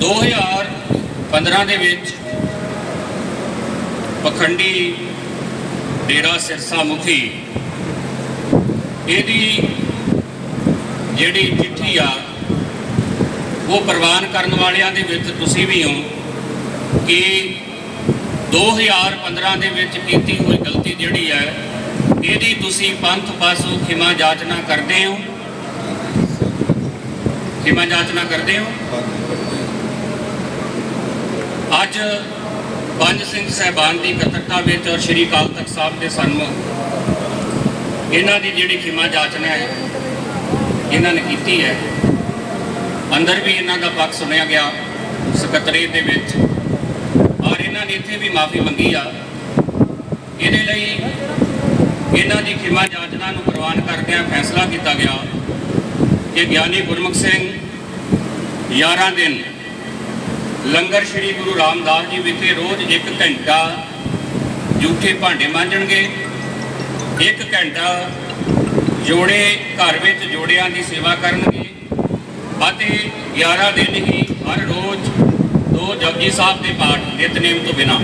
2015 ਦੇ ਵਿੱਚ ਪਖੰਡੀ ਡੇਰਾ ਸਿਰਸਾ ਮੁਖੀ ਇਹਦੀ ਜਿਹੜੀ ਚਿੱਠੀ ਆ, ਉਹ ਪ੍ਰਵਾਨ ਕਰਨ ਵਾਲਿਆਂ ਦੇ ਵਿੱਚ ਤੁਸੀਂ ਵੀ ਹੋ ਕਿ 2015 ਦੇ ਵਿੱਚ ਕੀਤੀ ਹੋਈ ਗਲਤੀ ਜਿਹੜੀ ਹੈ, ਇਹਦੀ ਤੁਸੀਂ ਪੰਥ ਪਾਸੋਂ ਖਿਮਾ ਜਾਚਨਾ ਕਰਦੇ ਹੋ? ਖਿਮਾ ਜਾਚਨਾ ਕਰਦੇ ਹੋ? ਅੱਜ ਪੰਜ ਸਿੰਘ ਸਹਿਬਾਨ ਦੀ ਇਕੱਤਰਤਾ ਵਿੱਚ ਔਰ ਸ਼੍ਰੀ ਅਕਾਲ ਤਖਤ ਸਾਹਿਬ ਦੇ ਸਨਮੁਖ ਇਹਨਾਂ ਦੀ ਜਿਹੜੀ ਖਿਮਾ ਜਾਚਨਾ ਹੈ, ਇਹਨਾਂ ਨੇ ਕੀਤੀ ਹੈ। ਅੰਦਰ ਵੀ ਇਹਨਾਂ ਦਾ ਪੱਖ ਸੁਣਿਆ ਗਿਆ ਸਕੱਤਰੇਤ ਦੇ ਵਿੱਚ। ਔਰ ਇਹਨਾਂ ਨੇ ਇੱਥੇ ਵੀ ਮਾਫੀ ਮੰਗੀ ਆ। ਇਹਦੇ ਲਈ ਇਹਨਾਂ ਦੀ ਖਿਮਾ ਜਾਚਨਾ ਨੂੰ ਪ੍ਰਵਾਨ ਕਰਦਿਆਂ ਫੈਸਲਾ ਕੀਤਾ ਗਿਆ ਕਿ ਗਿਆਨੀ ਗੁਰਮੁਖ ਸਿੰਘ 11 ਦਿਨ ਲੰਗਰ ਸ੍ਰੀ ਗੁਰੂ ਰਾਮਦਾਸ ਜੀ ਵਿਖੇ ਰੋਜ਼ 1 ਘੰਟਾ ਜੂਠੇ ਭਾਂਡੇ ਮਾਂਜਣਗੇ। 1 ਘੰਟਾ ਜੋੜੇ ਘਰ ਵਿੱਚ ਜੋੜਿਆਂ ਦੀ ਸੇਵਾ ਕਰਨਗੇ। ਅਤੇ 11 ਦਿਨ ਹੀ ਹਰ ਰੋਜ਼ ਦੋ ਜਪਜੀ ਸਾਹਿਬ ਦੇ ਪਾਠ ਨਿਤਨੇਮ ਤੋਂ ਬਿਨਾਂ।